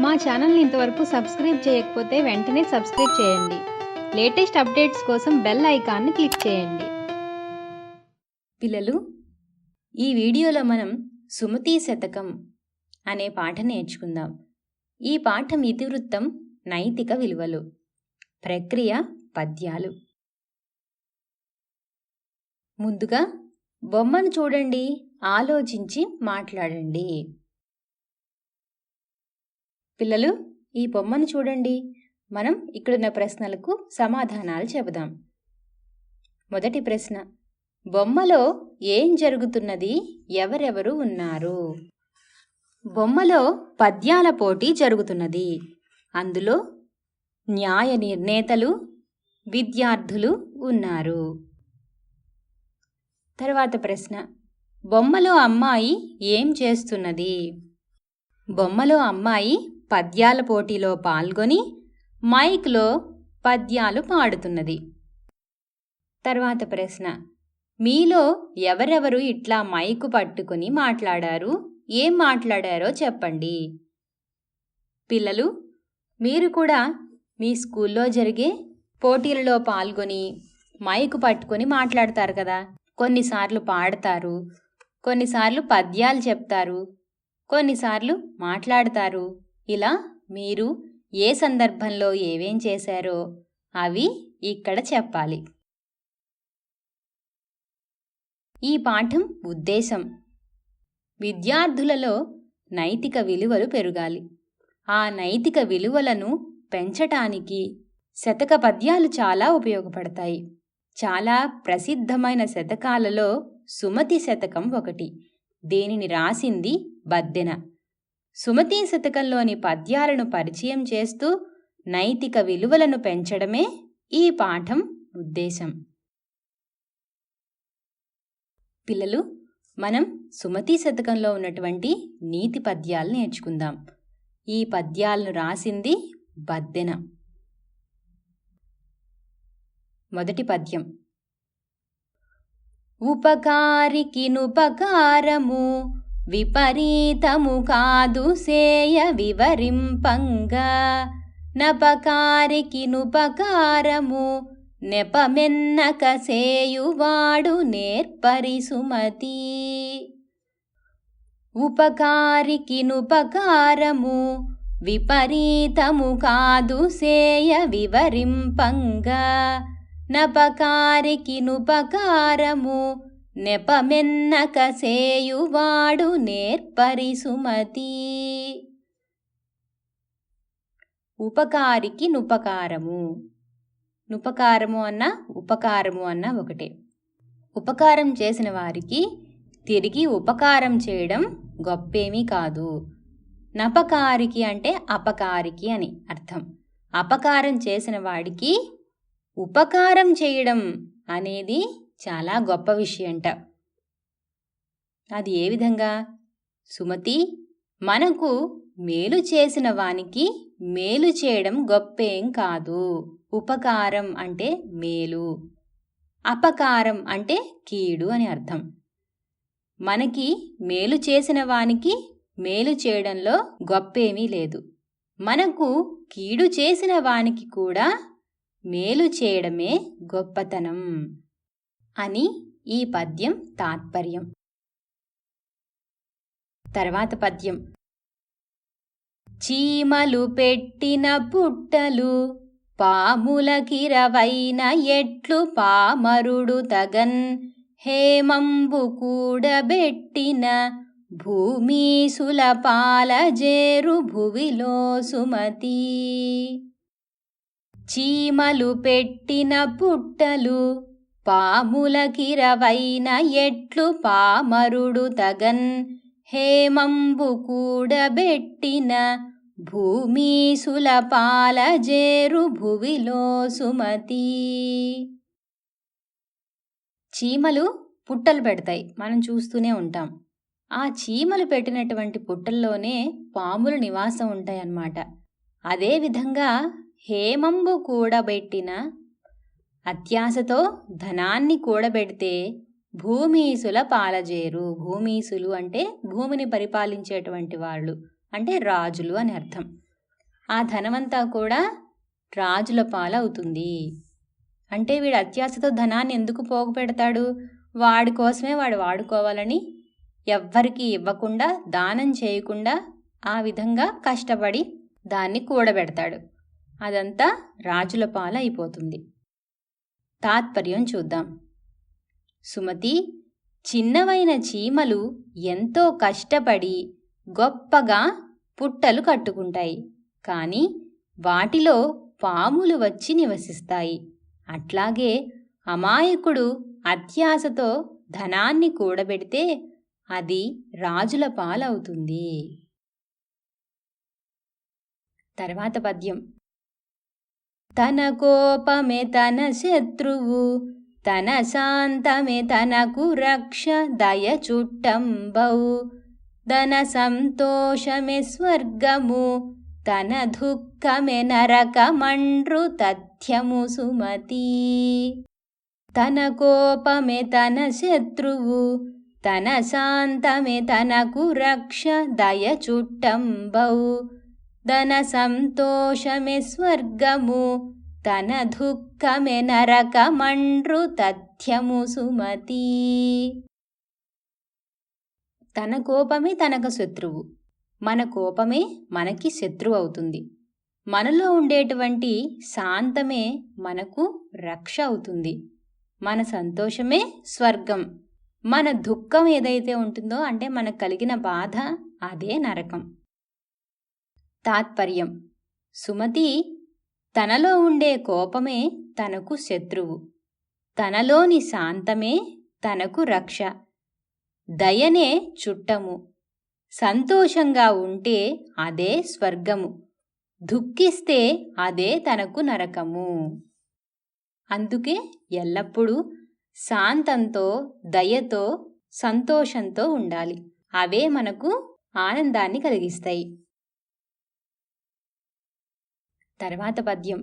మా ఛానల్ని ఇంతవరకు సబ్స్క్రైబ్ చేయకపోతే వెంటనే సబ్స్క్రైబ్ చేయండి. లేటెస్ట్ అప్డేట్స్ కోసం బెల్ ఐకాన్ని క్లిక్ చేయండి. పిల్లలు ఈ వీడియోలో మనం సుమతి శతకం అనే పాట నేర్చుకుందాం. ఈ పాఠం ఇతివృత్తం నైతిక విలువలు. ప్రక్రియ పద్యాలు. ముందుగా బొమ్మను చూడండి ఆలోచించి మాట్లాడండి. పిల్లలు ఈ బొమ్మను చూడండి. మనం ఇక్కడున్న ప్రశ్నలకు సమాధానాలు చెబుదాం. మొదటి ప్రశ్న. బొమ్మలో ఏం జరుగుతున్నది? ఎవరెవరు ఉన్నారు? బొమ్మలో పద్యాల పోటీ జరుగుతున్నది. అందులో న్యాయ నిర్ణేతలు విద్యార్థులు ఉన్నారు. తర్వాత ప్రశ్న. బొమ్మలో అమ్మాయి ఏం చేస్తున్నది? బొమ్మలో అమ్మాయి పద్యాల పోటీలో పాల్గొని మైక్లో పద్యాలు పాడుతున్నది. తర్వాత ప్రశ్న మీలో ఎవరెవరు ఇట్లా మైకు పట్టుకుని మాట్లాడారు? ఏం మాట్లాడారో చెప్పండి. పిల్లలు మీరు కూడా మీ స్కూల్లో జరిగే పోటీలలో పాల్గొని మైకు పట్టుకొని మాట్లాడతారు కదా. కొన్నిసార్లు పాడతారు కొన్నిసార్లు పద్యాలు చెప్తారు కొన్నిసార్లు మాట్లాడతారు. ఇలా మీరు ఏ సందర్భంలో ఏవేం చేశారో అవి ఇక్కడ చెప్పాలి. ఈ పాఠం ఉద్దేశం. విద్యార్థులలో నైతిక విలువలు పెరగాలి. ఆ నైతిక విలువలను పెంచటానికి శతక పద్యాలు చాలా ఉపయోగపడతాయి. చాలా ప్రసిద్ధమైన శతకాలలో సుమతి శతకం ఒకటి. దీనిని రాసింది బద్దెన. సుమతి శతకంలోని పద్యాలను పరిచయం చేస్తూ నైతిక విలువలను పెంచడమే ఈ పాఠం ఉద్దేశం. పిల్లలు మనం సుమతి శతకంలో ఉన్నటువంటి నీతి పద్యాలు నేర్చుకుందాం. ఈ పద్యాలను రాసింది బద్దెన. మొదటి పద్యం. ఉపకారికినుపకారము విపరీతము కాదు సేయ వివరింపంగా. నపకారికినుపకారము నెపమెన్నక సేయువాడు నేర్పరి సుమతి ఉపకారికినుపకారము విపరీతము కాదు సేయ వివరింపంగా. నపకారికినుపకారము నెపమెన్నక సేయువాడు నేర్పరి సుమతి ఉపకారికి నుపకారము. నుపకారము అన్న ఉపకారము అన్న ఒకటే. ఉపకారం చేసిన వారికి తిరిగి ఉపకారం చేయడం గొప్పేమీ కాదు. నపకారికి అంటే అపకారికి అని అర్థం. అపకారం చేసిన వాడికి ఉపకారం చేయడం అనేది చాలా గొప్ప విషయంట. అది ఏ విధంగా? సుమతి మనకు మేలు చేసిన వానికి మేలు చేయడం గొప్పేం కాదు. ఉపకారం అంటే మేలు. అపకారం అంటే కీడు అని అర్థం. మనకి మేలు చేసిన వానికి మేలు చేయడంలో గొప్పేమీ లేదు. మనకు కీడు చేసిన వానికి కూడా మేలు చేయడమే గొప్పతనం. అని ఈ పద్యం తాత్పర్యం. తర్వాత పద్యం. చీమలు పెట్టిన పుట్టలు పాములకిరవైన ఎట్లు పామరుడు తగన్ హేమంబు కూడబెట్టిన భూమీసుల పాలజేరు భువిలో సుమతి. చీమలు పెట్టిన పుట్టలు పాములకిరవైన ఎట్లు పామరుడు తగన్ హేమంబు కూడబెట్టిన భూమీసుల పాలజేరు భువిలో సుమతి. చీమలు పుట్టలు పెడతాయి మనం చూస్తూనే ఉంటాం. ఆ చీమలు పెట్టినటువంటి పుట్టల్లోనే పాములు నివాసం ఉంటాయన్నమాట. అదేవిధంగా హేమంబు కూడబెట్టిన అత్యాశతో ధనాన్ని కూడబెడితే భూమీసుల పాలజేరు. భూమీసులు అంటే భూమిని పరిపాలించేటువంటి వాళ్ళు. అంటే రాజులు అని అర్థం. ఆ ధనమంతా కూడా రాజుల పాలవుతుంది అంటే వీడు అత్యాశతో ధనాన్ని ఎందుకు పోగుపెడతాడు? వాడి కోసమే వాడు వాడుకోవాలని ఎవ్వరికీ ఇవ్వకుండా దానం చేయకుండా ఆ విధంగా కష్టపడి దాన్ని కూడబెడతాడు. అదంతా రాజుల పాలైపోతుంది. అయిపోతుంది తాత్పర్యం చూద్దాం. సుమతి చిన్నవైన చీమలు ఎంతో కష్టపడి గొప్పగా పుట్టలు కట్టుకుంటాయి. కానీ వాటిలో పాములు వచ్చి నివసిస్తాయి. అట్లాగే అమాయకుడు అత్యాశతో ధనాన్ని కూడబెడితే అది రాజుల పాలవుతుంది. తర్వాత పద్యం. తన కోపమే తన శత్రువు తన శాంతమే తనకు రక్ష దయ చుట్టంబౌ ధన సంతోషమే స్వర్గము తన దుఃఖమే నరకమండ్రు తథ్యము సుమతి తన కోపమే తన శత్రువు తన శాంతమే తనకు రక్ష దయ చుట్టంబౌ ధన సంతోషమే స్వర్గము తన దుఃఖమే నరకమండ్రు తథ్యము సుమతి. తన కోపమే తనకు శత్రువు మన కోపమే మనకి శత్రువు అవుతుంది. మనలో ఉండేటువంటి శాంతమే మనకు రక్ష అవుతుంది. మన సంతోషమే స్వర్గం. మన దుఃఖం ఏదైతే ఉంటుందో అంటే మనకు కలిగిన బాధ అదే నరకం. తాత్పర్యం. సుమతి తనలో ఉండే కోపమే తనకు శత్రువు. తనలోని శాంతమే తనకు రక్ష. దయనే చుట్టము. సంతోషంగా ఉంటే అదే స్వర్గము. దుఃఖిస్తే అదే తనకు నరకము. అందుకే ఎల్లప్పుడూ శాంతంతో దయతో సంతోషంతో ఉండాలి. అవే మనకు ఆనందాన్ని కలిగిస్తాయి. తర్వాత పద్యం.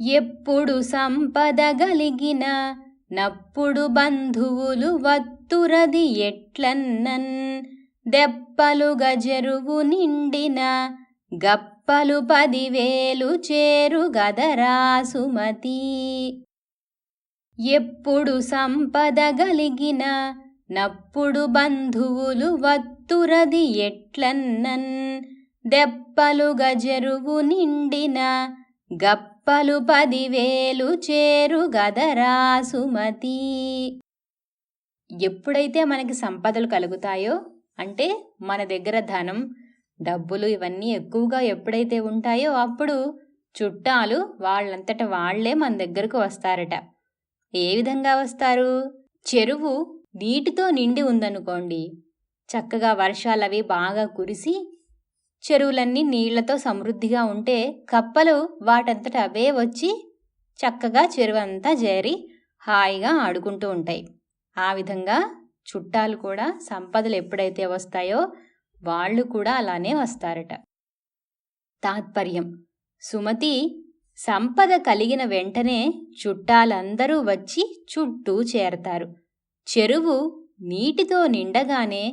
ఎప్పుడు సంపద గలిగిన నప్పుడు బంధువులు వత్తురది ఎట్లన్నన్? దెప్పలు గజరువు నిండిన గప్పలు పదివేలు చేరు గదరా సుమతి ఎప్పుడు సంపద గలిగిన నప్పుడు బంధువులు వత్తురది ఎట్లన్నన్? దెప్పలు గజరువు నిండిన గప్పలు పదివేలు చేరు గదరా సుమతి. ఎప్పుడైతే మనకి సంపదలు కలుగుతాయో అంటే మన దగ్గర ధనం డబ్బులు ఇవన్నీ ఎక్కువగా ఎప్పుడైతే ఉంటాయో అప్పుడు చుట్టాలు వాళ్ళంతట వాళ్ళే మన దగ్గరకు వస్తారట. ఏ విధంగా వస్తారు? చెరువు నీటితో నిండి ఉందనుకోండి. చక్కగా వర్షాలవి బాగా కురిసి చెరువులన్నీ నీళ్ళతో సమృద్ధిగా ఉంటే కప్పలు వాటంతట అవే వచ్చి చక్కగా చెరువు అంతా చేరి హాయిగా ఆడుకుంటూ ఉంటాయి. ఆ విధంగా చుట్టాలు కూడా సంపదలు ఎప్పుడైతే వస్తాయో వాళ్ళు కూడా అలానే వస్తారట. తాత్పర్యం. సుమతి సంపద కలిగిన వెంటనే చుట్టాలందరూ వచ్చి చుట్టూ చేరతారు. చెరువు నీటితో నిండగానే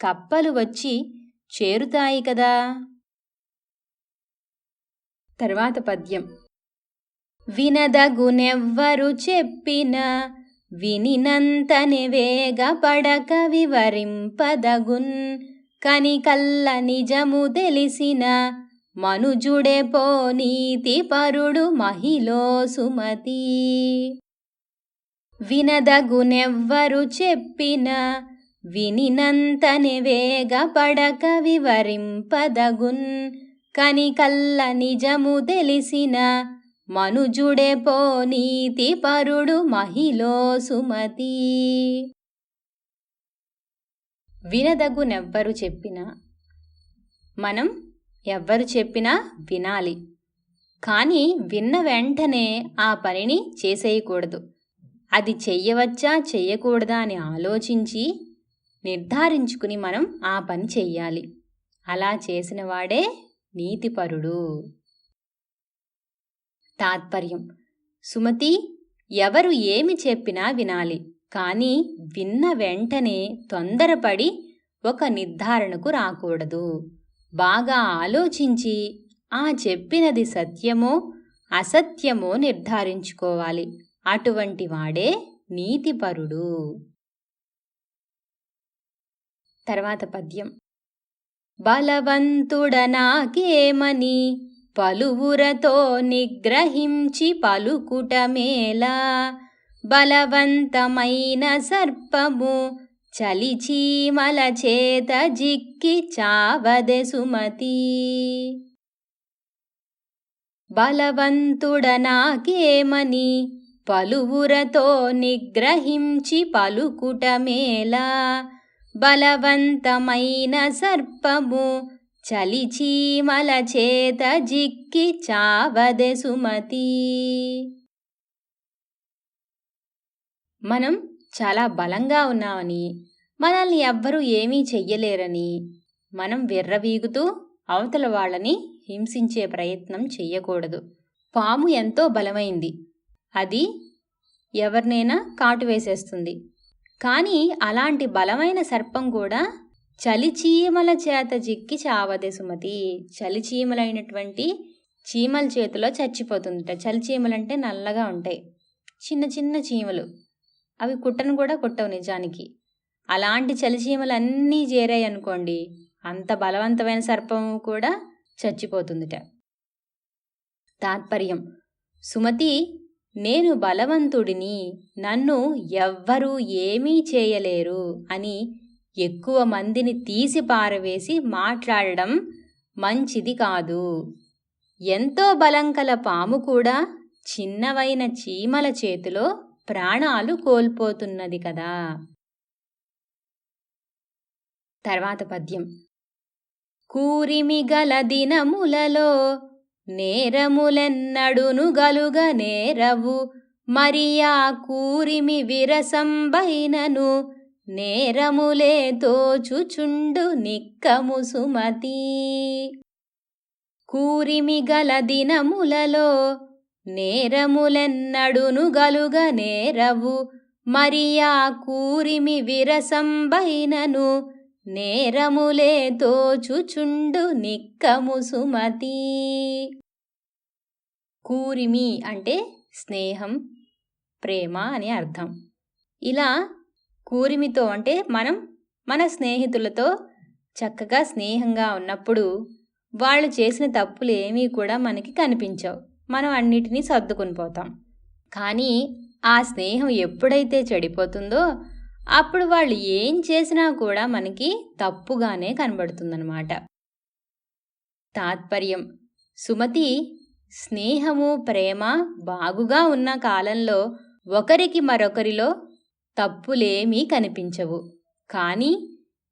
కప్పలు వచ్చి చేరుతాయి కదా? తర్వాత పద్యం. వినదగునెవ్వరు చెప్పిన వినినంతనే వేగపడక వివరింపదగున్ కనికల్ల నిజము తెలిసిన మనుజుడే పో నీతి పరుడు మహిలో సుమతి. వినదగునెవ్వరు చెప్పిన వినినంతనే వేగపడక వివరింపదగున్. కనికల్ల నిజము తెలిసిన మనుజుడే పో నీతి పరుడు మహిలో సుమతి. వినదగునెవ్వరు చెప్పినా మనం ఎవ్వరు చెప్పినా వినాలి. కానీ విన్న వెంటనే ఆ పనిని చేసేయకూడదు. అది చెయ్యవచ్చా చెయ్యకూడదా అని ఆలోచించి నిర్ధారించుకుని మనం ఆ పని చెయ్యాలి. అలా చేసిన వాడే నీతిపరుడు. తాత్పర్యం. సుమతి ఎవరు ఏమి చెప్పినా వినాలి. కానీ విన్న వెంటనే తొందరపడి ఒక నిర్ధారణకు రాకూడదు. బాగా ఆలోచించి ఆ చెప్పినది సత్యమో అసత్యమో నిర్ధారించుకోవాలి. అటువంటి వాడే నీతిపరుడు. తర్వాత పద్యం. బలవంతుడనాకేమని పలువురతో నిగ్రహించి పలుకుటమేలా. బలవంతమైన సర్పము చలిచీమల చేత జిక్కి చావదె సుమతి. బలవంతుడనాకేమని పలువురతో నిగ్రహించి పలుకుటమేలా. బలవంతమైన సర్పము చలిచీమల చేత జిక్కి చావదె సుమతి. మనం చాలా బలంగా ఉన్నామని మనల్ని ఎవ్వరూ ఏమీ చెయ్యలేరని మనం విర్రవీగుతూ అవతల వాళ్ళని హింసించే ప్రయత్నం చెయ్యకూడదు. పాము ఎంతో బలమైంది. అది ఎవరినైనా కాటు వేసేస్తుంది. కానీ అలాంటి బలమైన సర్పం కూడా చలిచీమల చేత జిక్కి చావదే సుమతి. చలిచీమలైనటువంటి చీమల చేతిలో చచ్చిపోతుందట. చలిచీమలంటే నల్లగా ఉంటాయి. చిన్న చిన్న చీమలు. అవి కుట్టను కూడా కుట్టవు నిజానికి. అలాంటి చలిచీమలన్నీ చేరాయి అనుకోండి అంత బలవంతమైన సర్పం కూడా చచ్చిపోతుందిట. తాత్పర్యం. సుమతి నేను బలవంతుడిని నన్ను ఎవ్వరూ ఏమీ చేయలేరు అని ఎక్కువ మందిని తీసి పారవేసి మాట్లాడడం మంచిది కాదు. ఎంతో బలం కల పాము కూడా చిన్నవైన చీమల చేతిలో ప్రాణాలు కోల్పోతున్నది కదా. తర్వాత పద్యం. కూరిమి గల దినములలో నేరములెన్నడును గలుగ నేరవు మరియా కూరిమి విరసంబైనను నేరములే తోచుచుండు నిక్కము సుమతి. కూరిమి గల దినములలో నేరములెన్నడును గలుగ నేరవు మరియా కూరిమి విరసంబైనను నేరములే తోచుచుండు నిక్కము సుమతి. కూరిమి అంటే స్నేహం ప్రేమ అని అర్థం. ఇలా కూరిమితో అంటే మనం మన స్నేహితులతో చక్కగా స్నేహంగా ఉన్నప్పుడు వాళ్ళు చేసిన తప్పులు ఏమీ కూడా మనకి కనిపించవు. మనం అన్నిటినీ సర్దుకుని పోతాం. కానీ ఆ స్నేహం ఎప్పుడైతే చెడిపోతుందో అప్పుడు వాళ్ళు ఏం చేసినా కూడా మనకి తప్పుగానే కనబడుతుందన్నమాట. తాత్పర్యం. సుమతి స్నేహము ప్రేమ బాగుగా ఉన్న కాలంలో ఒకరికి మరొకరిలో తప్పులేమీ కనిపించవు. కానీ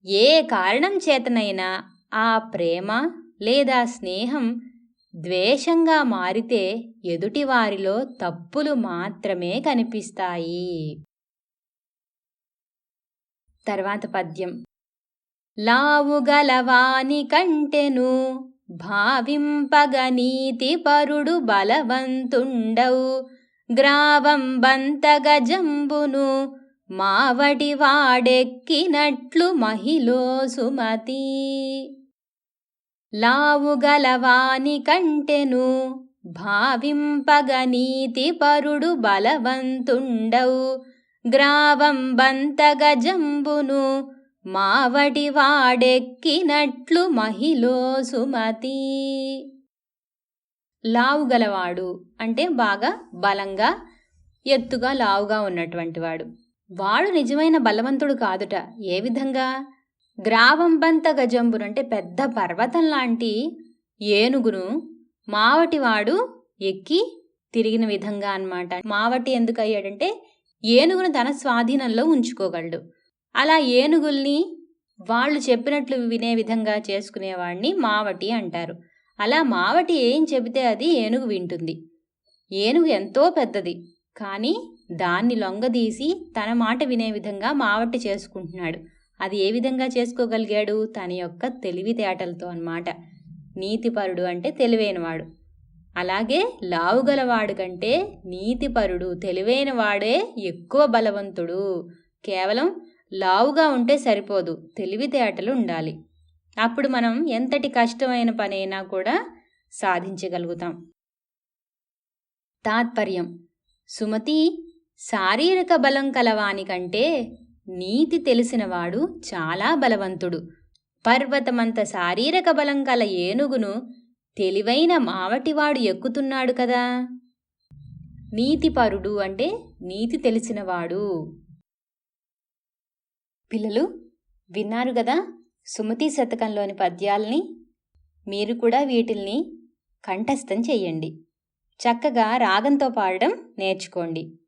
ఏ కారణం చేతనైనా ఆ ప్రేమ లేదా స్నేహం ద్వేషంగా మారితే ఎదుటివారిలో తప్పులు మాత్రమే కనిపిస్తాయి. తర్వాత పద్యం. లావుగలవాని కంటెను భావింపగనీతి పరుడు బలవంతుండవు. గ్రావం బంతగజంబును మావటి వాడెక్కినట్లు మహిలో సుమతి. లావుగలవాని కంటెను భావింపగనీతి పరుడు బలవంతుండవు. గ్రావం బంతగజంబును జంబును వాడెక్కినట్లు మహిలో సుమతి. లావుగలవాడు అంటే బాగా బలంగా ఎత్తుగా లావుగా ఉన్నటువంటి వాడు. వాడు నిజమైన బలవంతుడు కాదుట. ఏ విధంగా? గ్రావంబంత గజంబును అంటే పెద్ద పర్వతం లాంటి ఏనుగును మావటివాడు ఎక్కి తిరిగిన విధంగా అన్నమాట. మావటి ఎందుకు అయ్యాడంటే ఏనుగును తన స్వాధీనంలో ఉంచుకోగలడు. అలా ఏనుగుల్ని వాళ్ళు చెప్పినట్లు వినే విధంగా చేసుకునేవాడిని మావటి అంటారు. అలా మావటి ఏం చెబితే అది ఏనుగు వింటుంది. ఏనుగు ఎంతో పెద్దది. కానీ దాన్ని లొంగదీసి తన మాట వినే విధంగా మావటి చేసుకుంటున్నాడు. అది ఏ విధంగా చేసుకోగలిగాడు? తన యొక్క తెలివితేటలతో అన్నమాట. నీతిపరుడు అంటే తెలివైనవాడు. అలాగే లావుగలవాడు కంటే నీతిపరుడు తెలివైన వాడే ఎక్కువ బలవంతుడు. కేవలం లావుగా ఉంటే సరిపోదు తెలివితేటలు ఉండాలి. అప్పుడు మనం ఎంతటి కష్టమైన పనైనా కూడా సాధించగలుగుతాం. తాత్పర్యం. సుమతి శారీరక బలం కలవాని కంటే నీతి తెలిసినవాడు చాలా బలవంతుడు. పర్వతమంత శారీరక బలం కల ఏనుగును తెలివైన మావటివాడు ఎక్కుతున్నాడు కదా. నీతిపరుడు అంటే నీతి తెలిసినవాడు. పిల్లలు విన్నారు కదా సుమతి శతకంలోని పద్యాల్ని? మీరు కూడా వీటిల్ని కంఠస్థం చెయ్యండి. చక్కగా రాగంతో పాడడం నేర్చుకోండి.